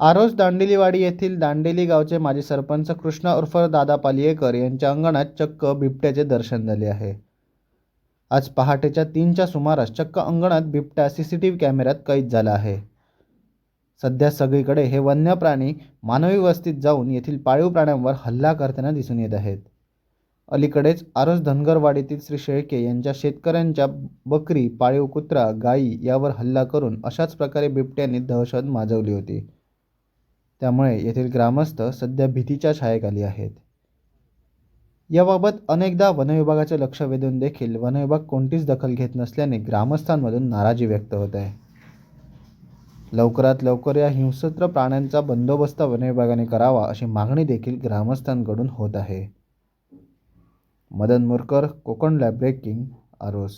आरोस दांडेलीवाडी येथील दांडेली गावचे माजी सरपंच कृष्णा उर्फ दादा पालियेकर यांच्या अंगणात चक्क बिबट्याचे दर्शन झाले आहे. आज पहाटेच्या तीनच्या सुमारास चक्क अंगणात बिबट्या सी सी टी व्ही कॅमेऱ्यात कैद झाला आहे. सध्या सगळीकडे हे वन्य प्राणी मानवी वस्तीत जाऊन येथील पाळीव प्राण्यांवर हल्ला करताना दिसून येत आहेत. अलीकडेच आरोस धनगरवाडीतील श्री शेळके यांच्या शेतकऱ्यांच्या बकरी पाळीव कुत्रा गायी यावर हल्ला करून अशाच प्रकारे बिबट्यांनी दहशत माजवली होती. त्यामुळे येथील ग्रामस्थ सध्या भीतीच्या छायेखाली आहेत. याबाबत अनेकदा वनविभागाचे लक्ष वेधून देखील वनविभाग कोणतीच दखल घेत नसल्याने ग्रामस्थांमधून नाराजी व्यक्त होत आहे. लवकरात लवकर या हिंसत्र प्राण्यांचा बंदोबस्त वनविभागाने करावा अशी मागणी देखील ग्रामस्थांकडून होत आहे. Madan Murkar Konkan lab breaking Aros.